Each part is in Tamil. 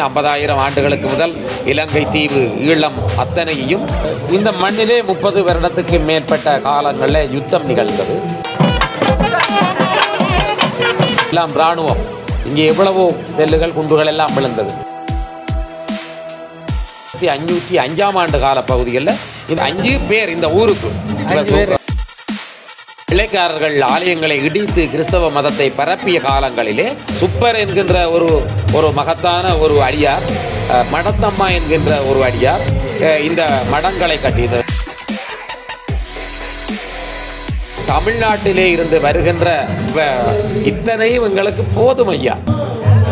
ஐம்பதாயிரம் ஆண்டுகளுக்கு முதல் இலங்கை தீவு ஈழம் அத்தனையும் இந்த மண்ணிலே முப்பது வருடத்துக்கு மேற்பட்ட காலங்களில் யுத்தம் நிகழ்ந்தது. எல்லாம் இராணுவம். இங்கே எவ்வளவோ செல்லுகள் குண்டுகள் எல்லாம் விழுந்தது. அஞ்சூற்றி அஞ்சாம் ஆண்டு கால பகுதிகளில் இந்த அஞ்சு பேர் இந்த ஊருக்கு. இளைக்காரர்கள் ஆலயங்களை இடித்து கிறிஸ்தவ மதத்தை பரப்பிய காலங்களிலே சுப்பர் என்கின்ற ஒரு ஒரு மகத்தான ஒரு அடியார் மடத்தம்மா என்கின்ற ஒரு அடியார் இந்த மடங்களை கட்டியது. தமிழ்நாட்டிலே இருந்து வருகின்ற வ- இத்தனையும் எங்களுக்கு போதும் ஐயா.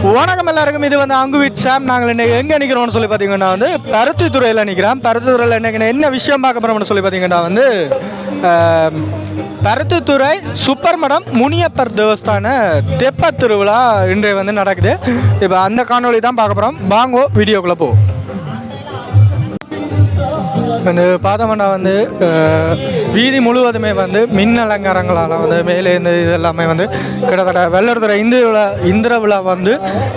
வணக்கம் எல்லாருக்கும். இது வந்து அங்குவிட் சாம். நாங்கள் இன்னைக்கு எங்கே நிற்கிறோம்னு சொல்லி பார்த்தீங்கன்னா வந்து பருத்தித்துறையில் நிற்கிறோம் பருத்தித்துறையில் இன்னைக்கு என்ன விஷயம் பார்க்க போகிறோம்னு சொல்லி பார்த்தீங்கன்னா வந்து பருத்தித்துறை சூப்பர் மடம் முனியப்பர் தேவஸ்தான தெப்ப திருவிழா இன்றைய வந்து நடக்குது. இப்போ அந்த காணொளி தான் பார்க்க போகிறோம் வாங்கோ வீடியோக்குள்ளே போ. வந்து பார்த்தோம்னா வந்து வீதி முழுவதுமே வந்து மின் அலங்காரங்களால் வந்து மேலே இருந்து இது எல்லாமே வந்து கிட்டத்தட்ட வெள்ளத்துறை இந்து விழா இந்திர விழா வந்து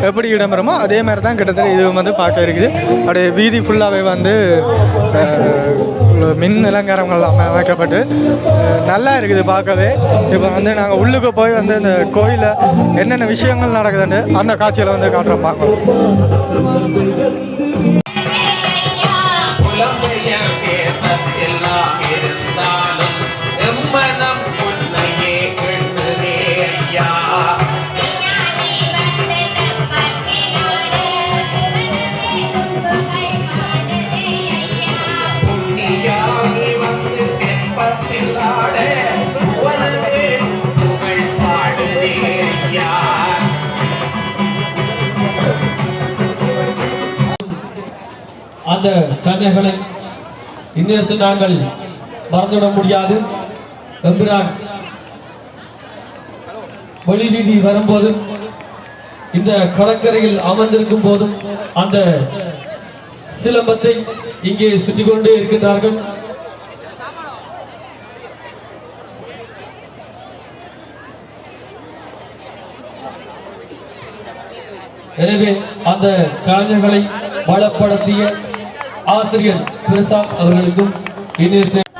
எப்படி இடம்பெறுமோ அதே மாதிரி தான் கிட்டத்தட்ட இது வந்து பார்க்க இருக்குது. அப்படியே வீதி ஃபுல்லாகவே வந்து மின் அலங்காரங்கள் அமைக்கப்பட்டு நல்லா இருக்குது பார்க்கவே. இப்போ வந்து நாங்கள் உள்ளுக்கு போய் வந்து இந்த கோயிலில் என்னென்ன விஷயங்கள் நடக்குதுன்னு அந்த காட்சியில் வந்து காட்டுறோம் பார்க்கலாம். அந்த கதைகளை இந்நேரத்தில் நாங்கள் மறந்துவிட முடியாது. எம்பிரான் வெளி வீதி வரும்போது இந்த கடற்கரையில் அமர்ந்திருக்கும் போதும் அந்த சிலம்பத்தை இங்கே சுற்றி கொண்டே இருக்கின்றார்கள். எனவே அந்த கலைஞர்களை பலப்படுத்திய ஆசிரியர் பிரசாத் அவர்களுக்கும் இந்நேரத்தில்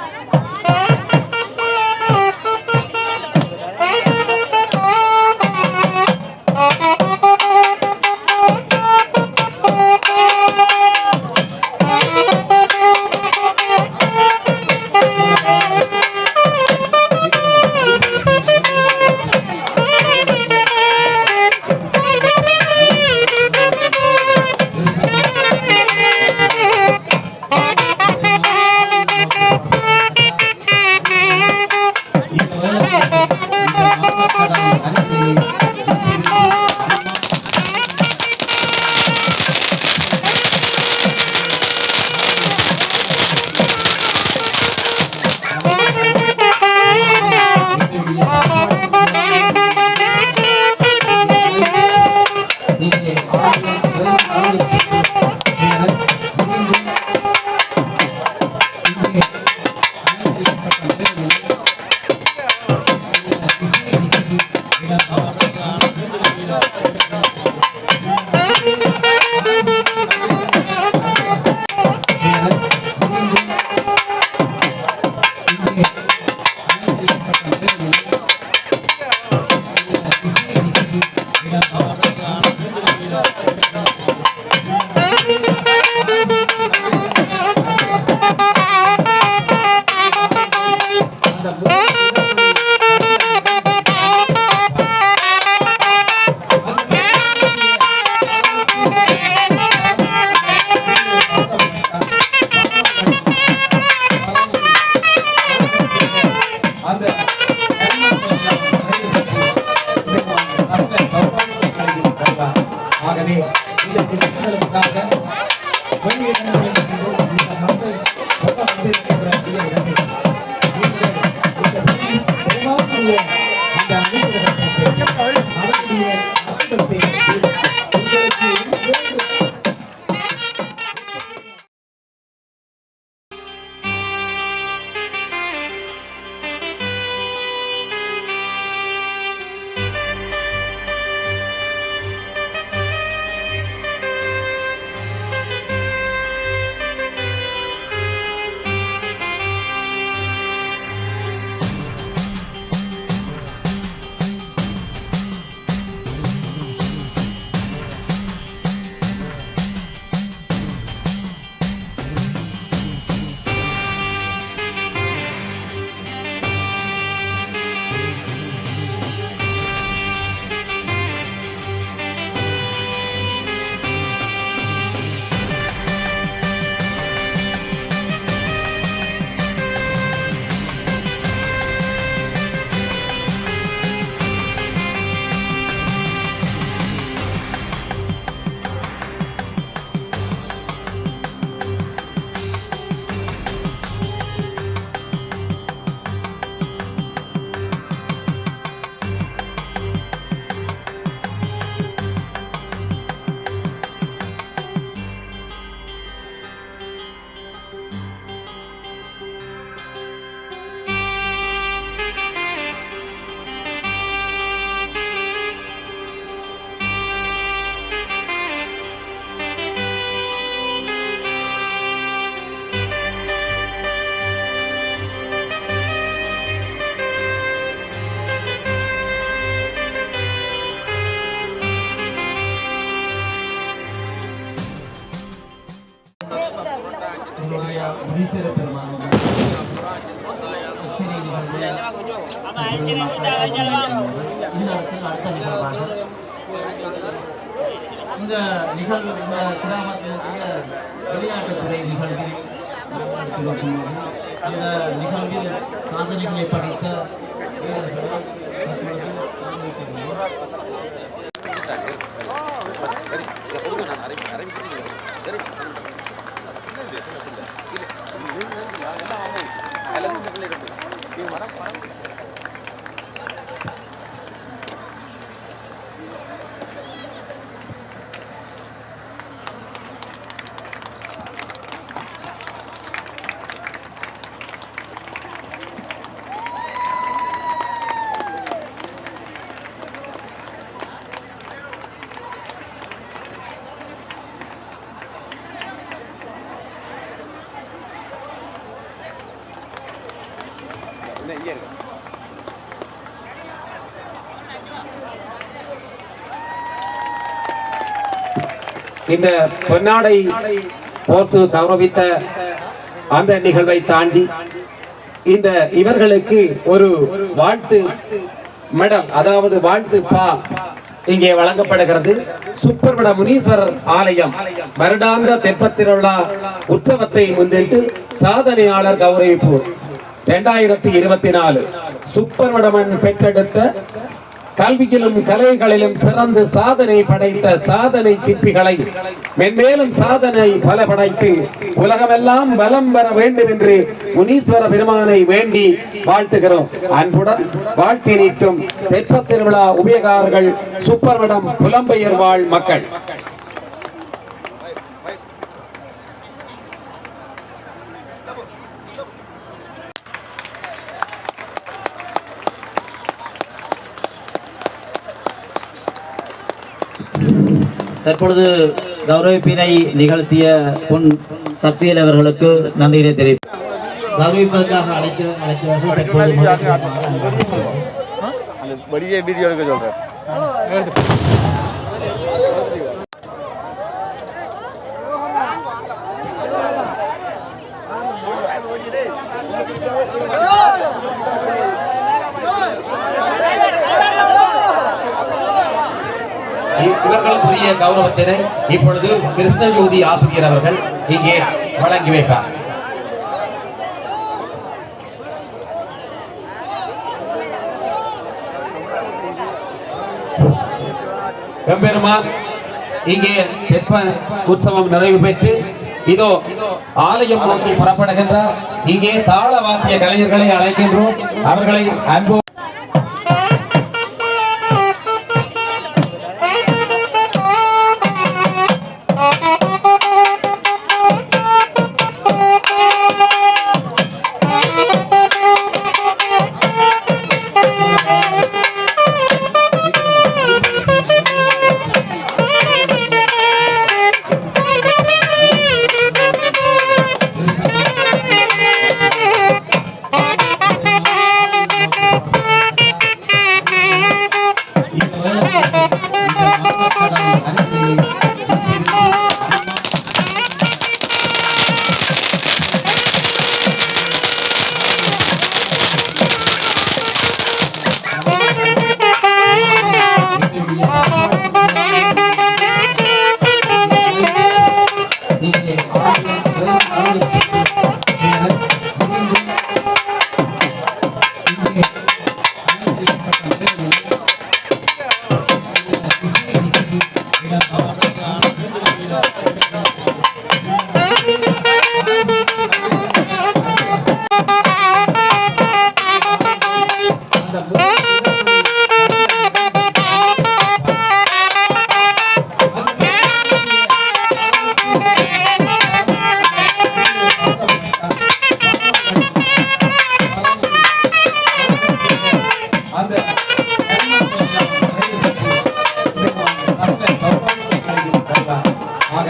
ஆகவே இந்த திட்டங்களுக்காக வெளியிடங்களில் இந்த நிகழ்வு இந்த கிராமத்தினுடைய விளையாட்டுத்துறை நிகழ்வில் அந்த நிகழ்வில் சாதனைகளை படைத்த வீரர்களை தற்பொழுது கௌரவிக்கின்றோம். இந்த பொன்னாடை போர்த்து கௌரவித்த அந்த நிகழ்வை தாண்டி இந்த இவர்களுக்கு ஒரு வாழ்த்து மெடல் அதாவது வாழ்த்து பா இங்கே வழங்கப்படுகிறது. சுப்பிரமண முனீஸ்வரர் ஆலயம் வருடாந்த தெப்பத் திருவிழா உற்சவத்தை முன்னிட்டு சாதனையாளர் கௌரவிப்பு. இரண்டாயிரத்தி இருபத்தி நாலு. சுப்பிரமணமன் பெற்றெடுத்த கல்வியிலும் கலைகளிலும் சிறந்து சாதனை படைத்த சாதனை சிற்பிகளை மென்மேலும் சாதனை பல படைத்து உலகமெல்லாம் வலம் வர வேண்டும் என்று முனீஸ்வர பெருமானை வேண்டி வாழ்த்துகிறோம். அன்புடன் வாழ்த்தி நீட்டும் தெப்பத் திருவிழா உபயகாரர்கள் சுப்பர்விடம் புலம்பெயர் வாழ் மக்கள். தற்பொழுது கௌரவிப்பினை நிகழ்த்திய பொன் சக்தியல் அவர்களுக்கு நன்றியினை தெரிவித்து கௌரவிப்பதற்காக அழைத்து அழைத்தவர்கள் வெளியே வீடியோ எடுக்க சொல்றேன். இவர்களுக்குரிய கௌரவத்தினை இப்பொழுது கிருஷ்ணஜோதி ஆசிரியர் அவர்கள் இங்கே வழங்கி வைப்பார். எம்பெருமான் இங்கே வெப்ப உற்சவம் நிறைவு பெற்று இதோ ஆலயம் நோக்கி புறப்படுகின்றார். இங்கே தாள வாத்திய கலைஞர்களை அழைக்கின்றோம். அவர்களை அன்பு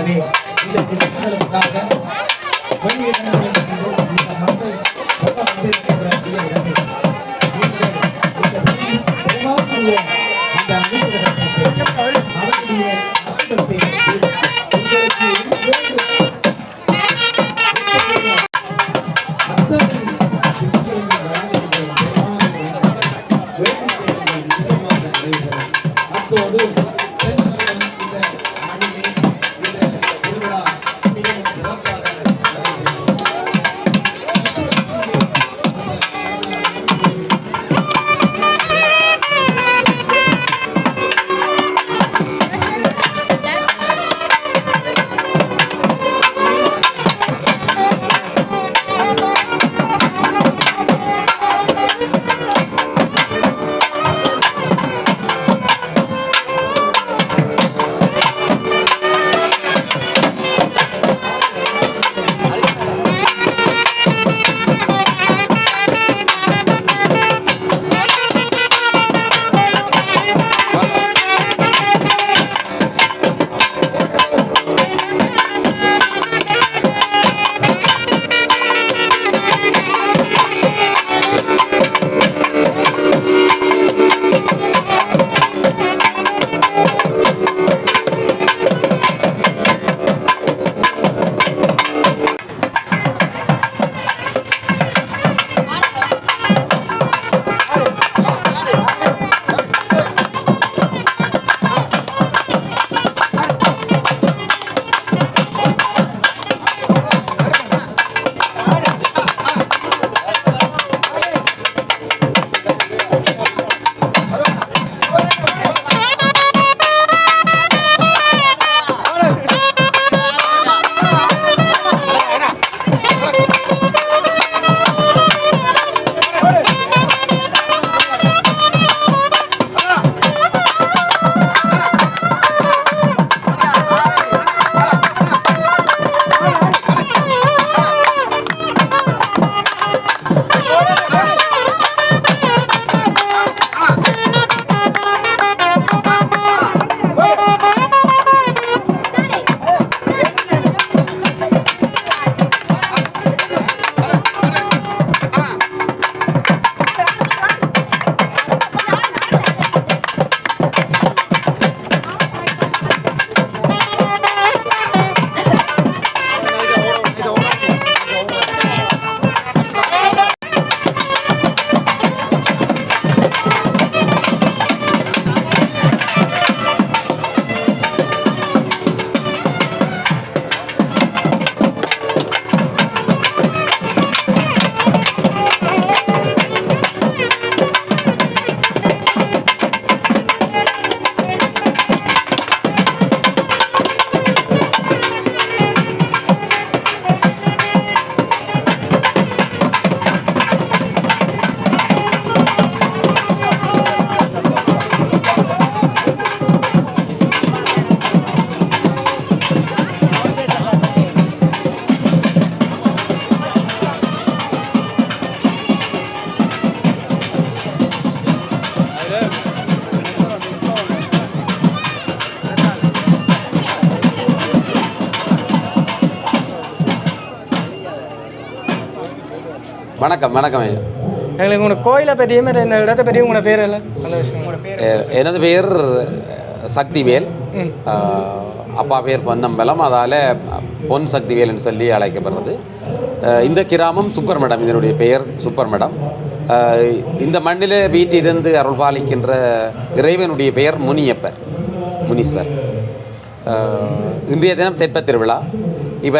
எனவே இந்த திட்டங்களுக்காக வெளியிடங்கள் வணக்கம் வணக்கம் ஐயா. எங்களுக்கு உங்களோட கோயிலை பற்றியும் இந்த இடத்தை பற்றியும் உங்களோட பேர் இல்லை அந்த விஷயம். எனது பேர் சக்திவேல். அப்பா பேர் பொன்னம்பலம். அதால் பொன் சக்திவேல்னு சொல்லி அழைக்கப்படுறது. இந்த கிராமம் சுப்பர்மடம் இதனுடைய பெயர் சுப்பர்மடம் ஆஹ், இந்த மண்ணில் வீட்டிலிருந்து அருள் பாலிக்கின்ற இறைவனுடைய பெயர் முனியப்பர் முனீஸ்வர். இன்றைய தினம் தெப்பத் திருவிழா. இவ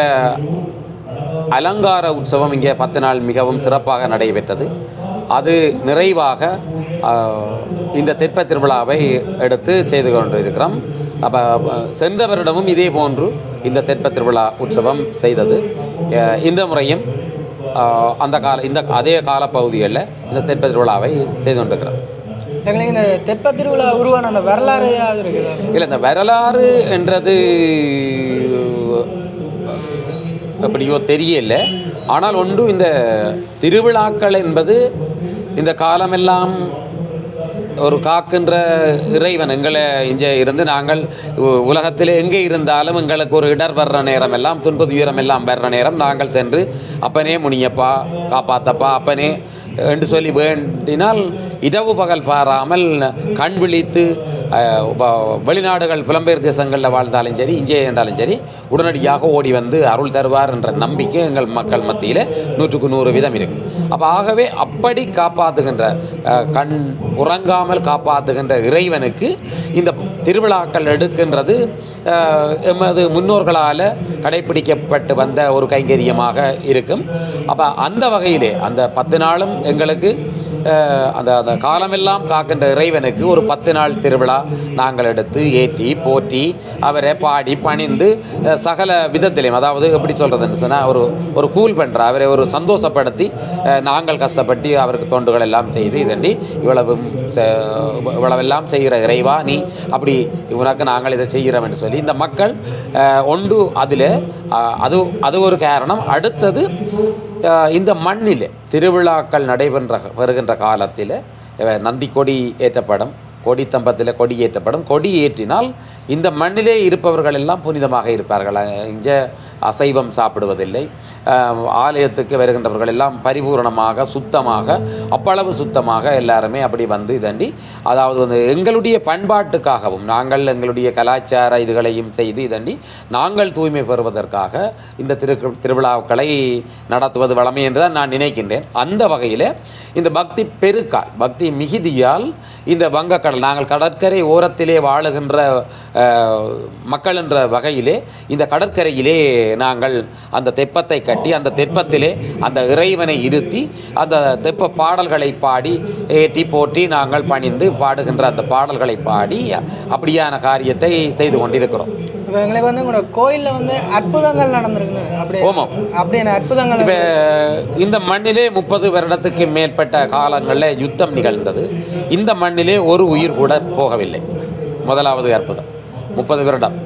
அலங்கார உற்சவம் இங்கே பத்து நாள் மிகவும் சிறப்பாக நடைபெற்றது. அது நிறைவாக இந்த தெப்பத் திருவிழாவை எடுத்து செய்து கொண்டிருக்கிறோம். அப்போ சென்ற வருடமும் இதே போன்று இந்த தெப்பத் திருவிழா உற்சவம் செய்தது. இந்த முறையும் அந்த கால இந்த அதே காலப்பகுதிகளில் இந்த தெப்பத் திருவிழாவை செய்து கொண்டிருக்கிறோம். எங்களுக்கு இந்த தெப்ப திருவிழா உருவான அந்த வரலாறு இல்லை இந்த வரலாறு என்றது எப்படியோ தெரியல. ஆனால் ஒன்று இந்த திருவிழாக்கள் என்பது இந்த காலமெல்லாம் ஒரு காக்கின்ற இறைவன் எங்களை இங்கே இருந்து நாங்கள் உ- உலகத்தில் எங்கே இருந்தாலும் எங்களுக்கு ஒரு இடர் வர்ற நேரம் எல்லாம் துன்பது உயரம் எல்லாம் வர்ற நேரம் நாங்கள் சென்று அப்பனே முனியப்பா காப்பாத்தப்பா அப்பனே என்று சொல்லி வேண்டினால் இரவு பகல் பாராமல் கண் விழித்து வ- வெளிநாடுகள் புலம்பெயர் தேசங்களில் வாழ்ந்தாலும் சரி இங்கே என்றாலும் சரி உடனடியாக ஓடி வந்து அருள் தருவார் என்ற நம்பிக்கை எங்கள் மக்கள் மத்தியில் நூற்றுக்கு நூறு வீதம் இருக்கு. அப்போ ஆகவே அப்படி காப்பாற்றுகின்ற கண் உறங்காமல் காப்பாற்றுகின்ற இறைவனுக்கு இந்த திருவிழாக்கள் எடுக்கின்றது எமது முன்னோர்களால் கடைபிடிக்கப்பட்டு வந்த ஒரு கைங்கரியமாக இருக்கும். அப்போ அந்த வகையிலே அந்த பத்து நாளும் எங்களுக்கு அந்த அந்த காலமெல்லாம் காக்கின்ற இறைவனுக்கு ஒரு பத்து நாள் திருவிழா நாங்கள் எடுத்து ஏற்றி போற்றி அவரை பாடி பணிந்து சகல விதத்திலையும் அதாவது எப்படி சொல்கிறதுன்னு சொன்னால் ஒரு ஒரு கூல் பண்ணுற அவரை ஒரு சந்தோஷப்படுத்தி நாங்கள் கஷ்டப்பட்டு அவருக்கு தொண்டுகள் எல்லாம் செய்து இதண்டி இவ்வளவு செ- இவ்வளவெல்லாம் செய்கிற இறைவா நீ அப்படி இவனுக்கு நாங்கள் இதை செய்கிறோம் என்று சொல்லி இந்த மக்கள் ஒன்று அதில் அது அது ஒரு காரணம். அடுத்தது இந்த மண்ணில் திருவிழாக்கள் நடைபெற வருகின்ற காலத்தில் நந்திக்கொடி ஏற்றப்படும். கொடித்தம்பத்தில் கொடியேற்றப்படும் கொடியேற்றினால் இந்த மண்ணிலே இருப்பவர்கள் எல்லாம் புனிதமாக இருப்பார்கள். இங்கே அசைவம் சாப்பிடுவதில்லை. ஆலயத்துக்கு வருகின்றவர்கள் எல்லாம் பரிபூரணமாக சுத்தமாக அப்பளவு சுத்தமாக எல்லாருமே அப்படி வந்து இதண்டி அதாவது வந்து எங்களுடைய பண்பாட்டுக்காகவும் நாங்கள் எங்களுடைய கலாச்சார இதுகளையும் செய்து இதண்டி நாங்கள் தூய்மை பெறுவதற்காக இந்த திரு திருவிழாக்களை நடத்துவது வளமை என்று தான் நான் நினைக்கின்றேன். அந்த வகையில் இந்த பக்தி பெருக்கால் பக்தி மிகுதியால் இந்த வங்கக்கடல் நாங்கள் கடற்கரை ஓரத்திலே வாழுகின்ற மக்கள் என்ற வகையிலே இந்த கடற்கரையிலே நாங்கள் அந்த தெப்பத்தை கட்டி அந்த தெப்பத்திலே அந்த இறைவனை இருத்தி அந்த தெப்ப பாடல்களை பாடி ஏற்றி போற்றி நாங்கள் பணிந்து பாடுகின்ற அந்த பாடல்களை பாடி அப்படியான காரியத்தை செய்து கொண்டிருக்கிறோம். இப்போ எங்களுக்கு வந்து உங்களோட கோயிலில் வந்து அற்புதங்கள் நடந்திருக்குது அப்படி ஆமாம். அப்படியான அற்புதங்கள் இப்போ இந்த மண்ணிலே முப்பது வருடத்துக்கு மேற்பட்ட காலங்களில் யுத்தம் நிகழ்ந்தது. இந்த மண்ணிலே ஒரு உயிர் கூட போகவில்லை. முதலாவது அற்புதம். முப்பது வருடம்.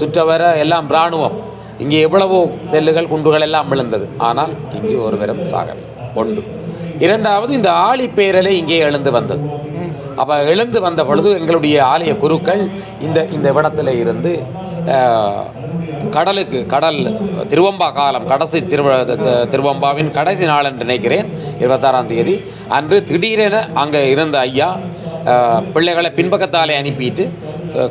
சுற்றவர எல்லாம் இராணுவம். இங்கே எவ்வளவோ செல்லுகள் குண்டுகள் எல்லாம் விழுந்தது. ஆனால் இங்கே ஒருவரும் சாகவில்லை ஒன்று. இரண்டாவது இந்த ஆழிப்பேரலை இங்கே எழுந்து வந்தது. அப்போ எழுந்து வந்த பொழுது எங்களுடைய ஆலய குருக்கள் இந்த இந்த இடத்துல இருந்து கடலுக்கு கடல் திருவம்பா காலம் கடைசி திருவ திருவம்பாவின் கடைசி நாள் என்று நினைக்கிறேன் இருபத்தாறாம் தேதி. அன்று திடீரென அங்கே இருந்த ஐயா பிள்ளைகளை பின்பக்கத்தாலே அனுப்பிட்டு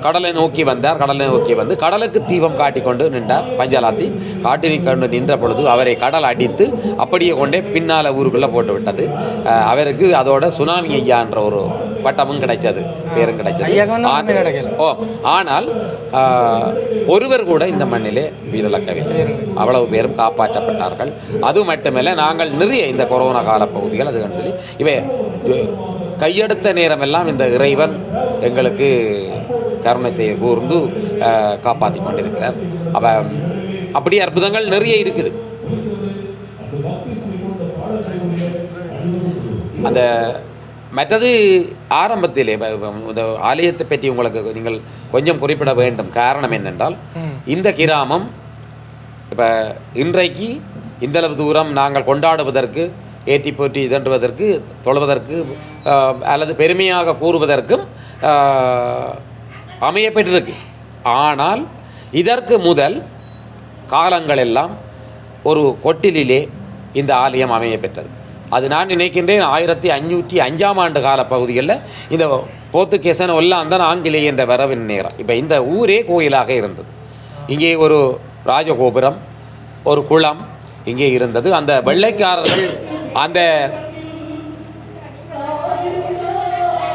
கடலை நோக்கி வந்தார் கடலை நோக்கி வந்து கடலுக்கு தீபம் காட்டிக்கொண்டு நின்றார் பஞ்சலாத்தி. காட்டினி கொண்டு நின்ற பொழுது அவரை கடல் அடித்து அப்படியே கொண்டே பின்னால் ஊருக்குள்ளே போட்டு விட்டது அவருக்கு அதோட சுனாமி ஐயா என்ற ஒரு பட்டமும் கிடைச்சது பேரும் கிடைச்சது. ஓ ஆனால் ஒருவர் கூட இந்த மண்ணிலே உயிரிழக்கவில்லை அவ்வளவு பேரும் காப்பாற்றப்பட்டார்கள். அது மட்டுமல்ல நாங்கள் நிறைய இந்த கொரோனா கால பகுதிகள் அதுன்னு சொல்லி இவை கையெடுத்த நேரமெல்லாம் இந்த இறைவன் எங்களுக்கு கருணை செய்ய கூர்ந்து காப்பாற்றி கொண்டிருக்கிறார். அவ அப்படி அற்புதங்கள் நிறைய இருக்குது. அந்த மற்றது ஆரம்பத்திலே இந்த ஆலயத்தை பற்றி உங்களுக்கு நீங்கள் கொஞ்சம் குறிப்பிட வேண்டும். காரணம் என்னென்றால். இந்த கிராமம் இப்போ இன்றைக்கு இந்தளவு தூரம் நாங்கள் கொண்டாடுவதற்கு ஏற்றி போற்றி இதன்றுவதற்கு தொழுவதற்கு அல்லது பெருமையாக கூறுவதற்கும் அமையப்பட்டிருக்கு ஆனால் இதற்கு முதல் காலங்களெல்லாம் ஒரு கொட்டிலிலே இந்த ஆலயம் அமையப்பெற்றது அது நான் நினைக்கின்றேன் ஆயிரத்தி அஞ்சூற்றி அஞ்சாம் ஆண்டு கால பகுதிகளில் இந்த போர்த்துகேசன் எல்லாம் தான் ஆங்கிலேய என்ற வரவின் நேரம். இப்போ இந்த ஊரே கோயிலாக இருந்தது. இங்கே ஒரு ராஜகோபுரம் ஒரு குளம் இங்கே இருந்தது. அந்த வெள்ளைக்காரர்கள் அந்த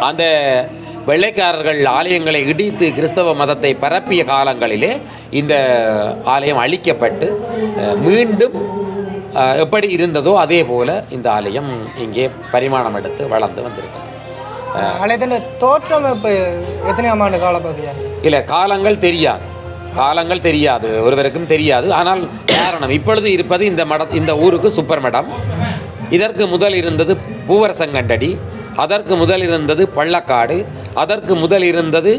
அந்த வெள்ளைக்காரர்கள் ஆலயங்களை இடித்து கிறிஸ்தவ மதத்தை பரப்பிய காலங்களிலே இந்த ஆலயம் அழிக்கப்பட்டு மீண்டும் எப்படி இருந்ததோ அதே போல இந்த ஆலயம் இங்கே பரிமாணம் எடுத்து வளர்ந்து வந்திருக்கிறது. ஆலயத்தின் தோற்றம் இப்போ எத்தனையாம் ஆண்டு காலப்பகுதியா? இல்லை காலங்கள் தெரியாது. காலங்கள் தெரியாது. ஒருவருக்கும் தெரியாது. ஆனால் காரணம் இப்பொழுது இருப்பது இந்த மட இந்த ஊருக்கு சுப்பர் மடம் இதற்கு முதல் இருந்தது பூவரசங்கண்டடி. அதற்கு முதல் இருந்தது பள்ளக்காடு. அதற்கு முதல் இருந்தது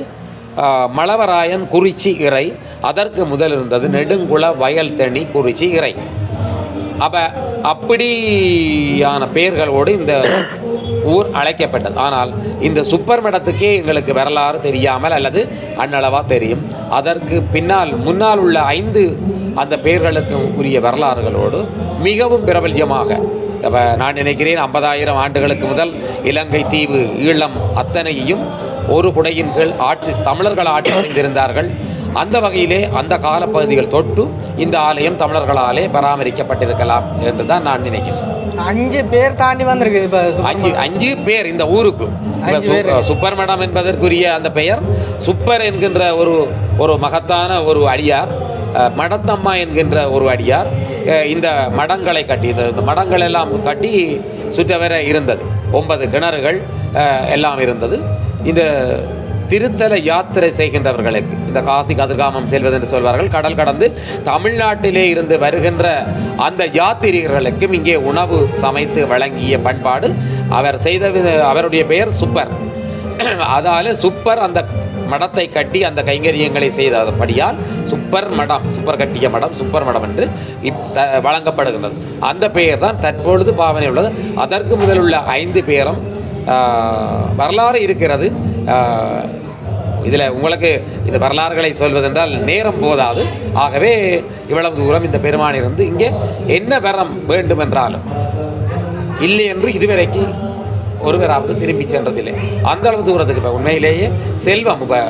மலவராயன் குறிச்சி இறை. அதற்கு முதல் இருந்தது நெடுங்குள வயல் தணி குறிச்சி இறை. அப்போ அப்படியான பெயர்களோடு இந்த ஊர் அழைக்கப்பட்டது. ஆனால் இந்த சுப்பர் மடத்துக்கே எங்களுக்கு வரலாறு தெரியாமல் அல்லது அண்ணளவாக தெரியும். அதற்கு பின்னால் முன்னால் உள்ள ஐந்து அந்த பெயர்களுக்கு உரிய வரலாறுகளோடு மிகவும் பிரபல்யமாக அப்ப நான் நினைக்கிறேன் ஐம்பதாயிரம் ஆண்டுகளுக்கு முதல் இலங்கை தீவு ஈழம் அத்தனையையும் ஒரு குடையின் கீழ் ஆட்சி தமிழர்கள் ஆட்சி செய்திருந்தார்கள். அந்த வகையிலே அந்த காலப்பகுதிகள் தொட்டு இந்த ஆலயம் தமிழர்களாலே பராமரிக்கப்பட்டிருக்கலாம் என்று தான் நான் நினைக்கிறேன். அஞ்சு பேர் தாண்டி வந்திருக்கு இப்போ அஞ்சு அஞ்சு பேர் இந்த ஊருக்கு. சுப்பர் மடம் என்பதற்குரிய அந்த பெயர். சுப்பர் என்கின்ற ஒரு ஒரு மகத்தான ஒரு அடியார். மடத்தம்மா என்கின்ற ஒரு அடியார் இந்த மடங்களை கட்டி இந்த மடங்கள் எல்லாம் கட்டி சுற்றவர இருந்தது. ஒன்பது கிணறுகள் எல்லாம் இருந்தது. இந்த திருத்தல யாத்திரை செய்கின்றவர்களுக்கு இந்த காசி கதிர்காமம் செல்வது என்று சொல்வார்கள் கடல் கடந்து தமிழ்நாட்டிலே இருந்து வருகின்ற அந்த யாத்திரிகர்களுக்கும் இங்கே உணவு சமைத்து வழங்கிய பண்பாடு அவர் செய்த அவருடைய பெயர் சுப்பர். அதால சுப்பர் அந்த மடத்தை கட்டி அந்த கைங்கரியங்களை செய்தபடியால் சுப்பர் மடம் சுப்பர் கட்டிய மடம் சுப்பர் மடம் என்று இப் த வழங்கப்படுகின்றது. அந்த பெயர் தான் தற்பொழுது பாவனை உள்ளது. அதற்கு முதல் உள்ள ஐந்து பேரும் வரலாறு இருக்கிறது. இதில் உங்களுக்கு இந்த வரலாறுகளை சொல்வதென்றால் நேரம் போதாது. ஆகவே இவ்வளவு தூரம் இந்த பெருமானிருந்து இங்கே என்ன வரம் வேண்டுமென்றாலும் இல்லை என்று இதுவரைக்கு ஒருவராவது திரும்பி சென்றதில்லை. அந்த அளவு தூரத்துக்கு இப்போ உண்மையிலேயே செல்வம் இப்போ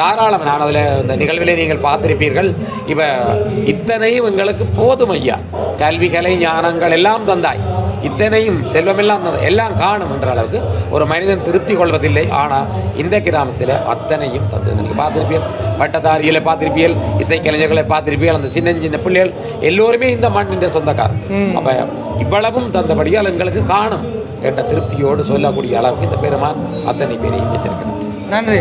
தாராளம் நான் அதில் இந்த நிகழ்விலே நீங்கள் பார்த்திருப்பீர்கள். இவ இத்தனையும் எங்களுக்கு போதும் ஐயா. கல்வி கலை ஞானங்கள் எல்லாம் தந்தாய். இத்தனையும் செல்வமெல்லாம். எல்லாம் காணும் என்ற அளவுக்கு ஒரு மனிதன் திருப்தி கொள்வதில்லை. ஆனால் இந்த கிராமத்தில் அத்தனையும் தந்து நீங்கள் பார்த்திருப்பீர்கள் பட்டதாரிகளை பார்த்திருப்பீர்கள் இசைக்கலைஞர்களை பார்த்திருப்பீர்கள் அந்த சின்ன சின்ன பிள்ளைகள் எல்லோருமே இந்த மண்ணின் சொந்தக்காரர். அப்ப இவ்வளவும் தந்தபடியால் எங்களுக்கு காணும். என்ற திருப்தியோடு சொல்லக்கூடிய அளவுக்கு இந்த பெருமான் அத்தனை பேரையும் வைத்திருக்கிறார். நன்றி.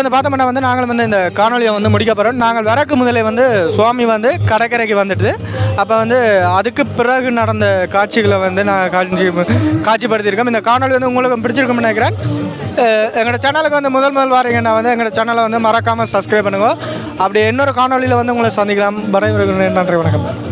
வந்து பார்த்தோம்னா வந்து நாங்கள் வந்து இந்த காணொலியை வந்து முடிக்க போகிறோம் நாங்கள் வரக்கு முதலே வந்து சுவாமி வந்து கடற்கரைக்கு வந்துட்டு அப்போ வந்து அதுக்கு பிறகு நடந்த காட்சிகளை வந்து நான் காட்சி காட்சிப்படுத்தியிருக்கோம். இந்த காணொலி வந்து உங்களுக்கு பிடிச்சிருக்கும்னு நினைக்கிறேன். எங்களோட சேனலுக்கு வந்து முதல் முதல் வாரீங்கன்னா வந்து எங்களோட சேனலை வந்து மறக்காமல் சப்ஸ்கிரைப் பண்ணுங்க. அப்படி இன்னொரு காணொலியில் வந்து உங்களை சந்திக்கலாம். வரைவர்கள் நன்றி வணக்கம்.